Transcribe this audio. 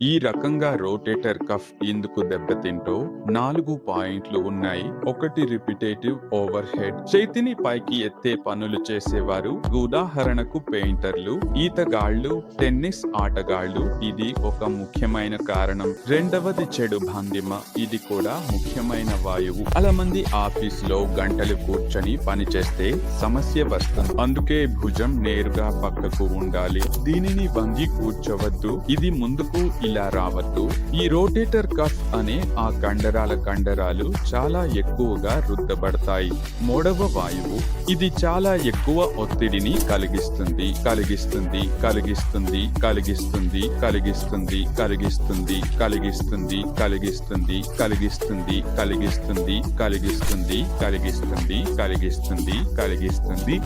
ఈ రకంగా rotator cuff ఎందుకు దెబ్బతింటో నాలుగు పాయింట్లు ఉన్నాయి. ఒకటి రిపిటేటివ్ ఓవర్ హెడ్ చేతిని పైకి ఎత్తే పనులు చేసేవారు ఉదాహరణకు పెయింటర్లు ఈతగాళ్ళు టెన్నిస్ ఆటగాళ్ళు ఇది ఒక ముఖ్యమైన కారణం. రెండవది చెడు భంగిమ. ఇది కూడా ముఖ్యమైన వాయువు. చాలా మంది ఆఫీస్లో గంటలు కూర్చొని పని చేస్తే సమస్య వస్తుంది. అందుకే భుజం నేరుగా పక్కకు ఉండాలి. దీనిని వంగి కూర్చోవద్దు. ఇది ముందుకు ఇలా రావద్దు ఈ రోటేటర్ కఫ్ అనే ఆ కండరాల కండరాలు చాలా ఎక్కువగా రుద్దబడతాయి మూడవ వాయువు ఇది చాలా ఎక్కువ ఒత్తిడిని కలిగిస్తుంది కలిగిస్తుంది కలిగిస్తుంది కలిగిస్తుంది కలిగిస్తుంది కలిగిస్తుంది కలిగిస్తుంది కలిగిస్తుంది కలిగిస్తుంది కలిగిస్తుంది కలిగిస్తుంది కలిగిస్తుంది కలిగిస్తుంది కలిగిస్తుంది